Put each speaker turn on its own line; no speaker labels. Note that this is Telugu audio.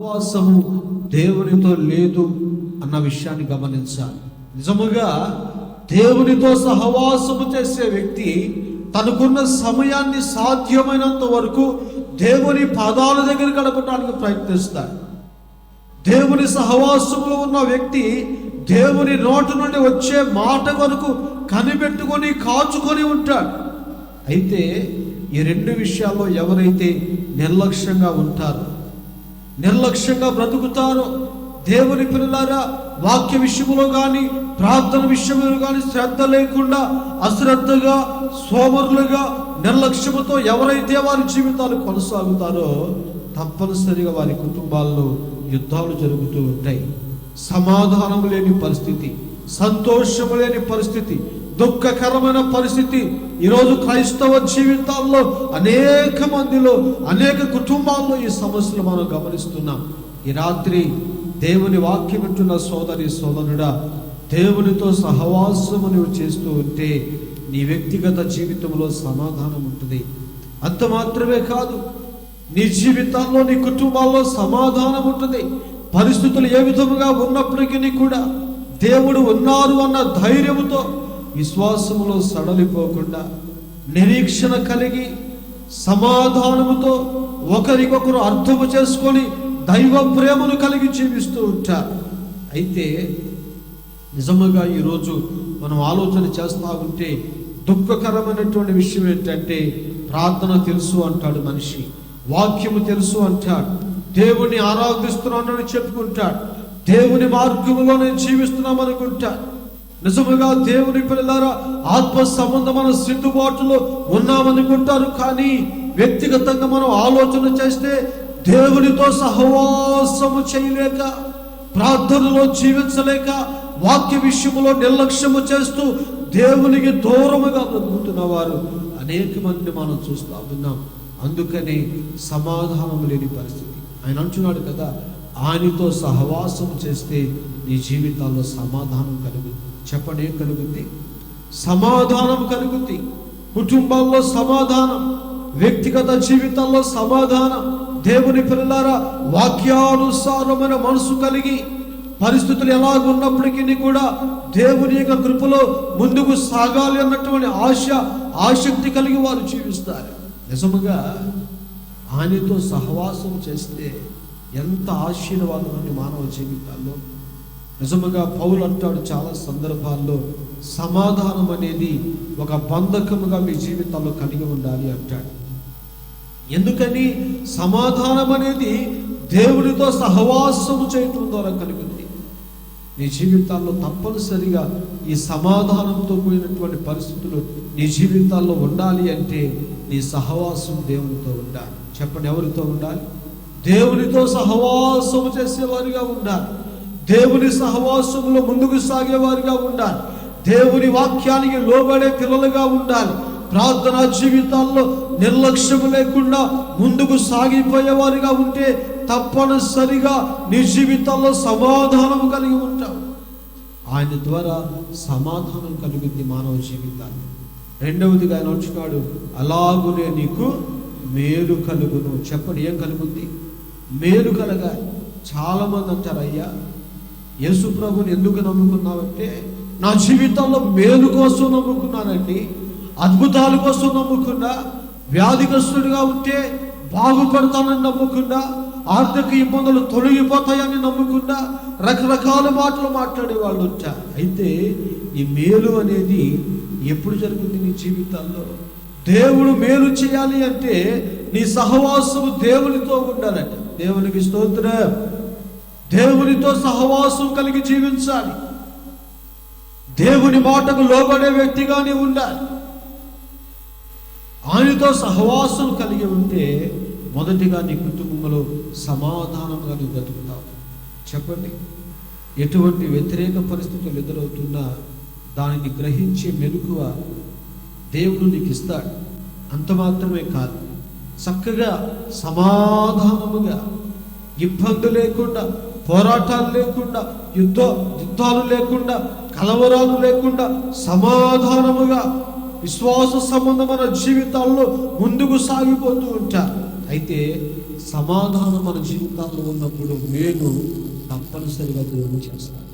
విశ్వాసము దేవునితో లేదు అన్న విషయాన్ని గమనించాలి. నిజముగా దేవునితో సహవాసము చేసే వ్యక్తి తనకున్న సమయాన్ని సాధ్యమైనంత వరకు దేవుని పాదాల దగ్గర గడపడానికి ప్రయత్నిస్తాడు. దేవుని సహవాసంలో ఉన్న వ్యక్తి దేవుని నోటి నుండి వచ్చే మాట వరకు కనిపెట్టుకొని కాచుకొని ఉంటాడు. అయితే ఈ రెండు విషయాల్లో ఎవరైతే నిర్లక్ష్యంగా ఉంటారో నిర్లక్ష్యంగా బ్రతుకుతారో. దేవుని పిల్లలారా వాక్య విషయంలో కానీ ప్రార్థన విషయంలో కానీ శ్రద్ధ లేకుండా అశ్రద్ధగా సోమరులుగా నిర్లక్ష్యముతో ఎవరైతే వారి జీవితాలు కొనసాగుతారో తప్పనిసరిగా వారి కుటుంబాల్లో యుద్ధాలు జరుగుతూ ఉంటాయి. సమాధానం లేని పరిస్థితి సంతోషము లేని పరిస్థితి దుఃఖకరమైన పరిస్థితి. ఈరోజు క్రైస్తవ జీవితాల్లో అనేక మందిలో అనేక కుటుంబాల్లో ఈ సమస్యలు మనం గమనిస్తున్నాం. ఈ రాత్రి దేవుని వాక్యం వింటున్న సోదరి సోదరుడా దేవునితో సహవాసము నువ్వు చేస్తూ ఉంటే నీ వ్యక్తిగత జీవితంలో సమాధానం ఉంటుంది. అంత మాత్రమే కాదు నీ జీవితాల్లో నీ కుటుంబాల్లో సమాధానం ఉంటుంది. పరిస్థితులు ఏ విధముగా ఉన్నప్పటికీ కూడా దేవుడు ఉన్నారు అన్న ధైర్యంతో విశ్వాసములో సడలిపోకుండా నిరీక్షణ కలిగి సమాధానముతో ఒకరికొకరు అర్థము చేసుకొని దైవ ప్రేమను కలిగి జీవిస్తూ ఉంటారు. అయితే నిజముగా ఈరోజు మనం ఆలోచన చేస్తూ ఉంటే దుఃఖకరమైనటువంటి విషయం ఏంటంటే ప్రార్థన తెలుసు అంటాడు మనిషి వాక్యము తెలుసు అంటాడు దేవుని ఆరాధిస్తున్నానని చెప్పుకుంటాడు దేవుని మార్గంలోనే నేను జీవిస్తున్నాం అనుకుంటాడు నిజముగా దేవుని పిల్లలారా ఆత్మ సంబంధమైన సిద్ధుబాటులో ఉన్నామనుకుంటారు కానీ వ్యక్తిగతంగా మనం ఆలోచన చేస్తే దేవునితో సహవాసము చేయలేక ప్రార్థనలో జీవించలేక వాక్య విషయంలో నిర్లక్ష్యము చేస్తూ దేవునికి దూరముగా బ్రతుకుతున్న వారు అనేక మంది మనం చూస్తూ ఉన్నాం. అందుకని సమాధానం లేని పరిస్థితి. ఆయన అంటున్నాడు కదా ఆయనతో సహవాసం చేస్తే నీ జీవితాల్లో సమాధానం కలుగుతుంది. చెప్పండి ఏం కలుగుద్ది? సమాధానం కలుగుద్ది. కుటుంబాల్లో సమాధానం వ్యక్తిగత జీవితాల్లో సమాధానం దేవుని పిల్లలారా వాక్యానుసారమైన మనసు కలిగి పరిస్థితులు ఎలాగున్నప్పటికీ కూడా దేవుని యొక్క కృపలో ముందుకు సాగాలి అన్నటువంటి ఆశ ఆసక్తి కలిగి వారు జీవిస్తారు. నిజముగా ఆయనతో సహవాసం చేస్తే ఎంత ఆశీర్వాదం మానవ జీవితాల్లో నిజముగా పౌలు అంటాడు చాలా సందర్భాల్లో సమాధానం అనేది ఒక బంధకముగా మీ జీవితాల్లో కలిగి ఉండాలి అంటాడు. ఎందుకని? సమాధానం అనేది దేవునితో సహవాసము చేయటం ద్వారా కలిగింది నీ జీవితాల్లో తప్పనిసరిగా ఈ సమాధానంతో కూడినటువంటి పరిస్థితులు నీ జీవితాల్లో ఉండాలి అంటే నీ సహవాసం దేవునితో ఉండాలి. చెప్పండి ఎవరితో ఉండాలి? దేవునితో సహవాసము చేసేవారిగా ఉండాలి. దేవుని సహవాసంలో ముందుకు సాగేవారిగా ఉండాలి. దేవుని వాక్యానికి లోబడే పిల్లలుగా ఉండాలి. ప్రార్థనా జీవితాల్లో నిర్లక్ష్యము లేకుండా ముందుకు సాగిపోయేవారిగా ఉంటే తప్పనిసరిగా నీ జీవితాల్లో సమాధానం కలిగి ఉంటావు. ఆయన ద్వారా సమాధానం కలిగింది మానవ జీవితాన్ని. రెండవదిగా ఆయన వచ్చినాడు అలాగునే నీకు మేలు కలుగును. చెప్పండి ఏం కలుగుద్ది మేలు కలగాలి. చాలా మంది అంటారు అయ్యా యేసు ప్రభుని ఎందుకు నమ్ముకున్నావంటే నా జీవితంలో మేలు కోసం నమ్ముకున్నానండి అద్భుతాల కోసం నమ్ముకున్నా వ్యాధిగ్రస్తుడిగా ఉంటే బాగుపడతానని నమ్ముకున్నా ఆర్థిక ఇబ్బందులు తొలగిపోతాయని నమ్ముకున్నా రకరకాల మాటలు మాట్లాడే వాళ్ళు ఉంటారు అయితే ఈ మేలు అనేది ఎప్పుడు జరుగుతుంది నీ జీవితాల్లో? దేవుడు మేలు చేయాలి అంటే నీ సహవాసము దేవునితో ఉండాలంట. దేవునికి స్తోత్రం. దేవునితో సహవాసం కలిగి జీవించాలి. దేవుని మాటకు లోబడే వ్యక్తిగానే ఉండాలి. ఆయనతో సహవాసం కలిగి ఉంటే మొదటిగా నీ కుటుంబంలో సమాధానంగా నువ్వు బతుకుతావు చెప్పండి. ఎటువంటి వ్యతిరేక పరిస్థితులు ఎదురవుతున్నా దానిని గ్రహించే మెలకువ దేవుడు నీకు ఇస్తాడు అంత మాత్రమే కాదు. చక్కగా సమాధానముగా ఇబ్బంది లేకుండా పోరాటాలు లేకుండా యుద్ధ యుద్ధాలు లేకుండా కలవరాలు లేకుండా సమాధానముగా విశ్వాస సంబంధమైన జీవితాల్లో ముందుకు సాగిపోతూ ఉంటారు. అయితే సమాధానం మన జీవితాల్లో ఉన్నప్పుడు నేను తప్పనిసరిగా దేవుడు చేస్తాను.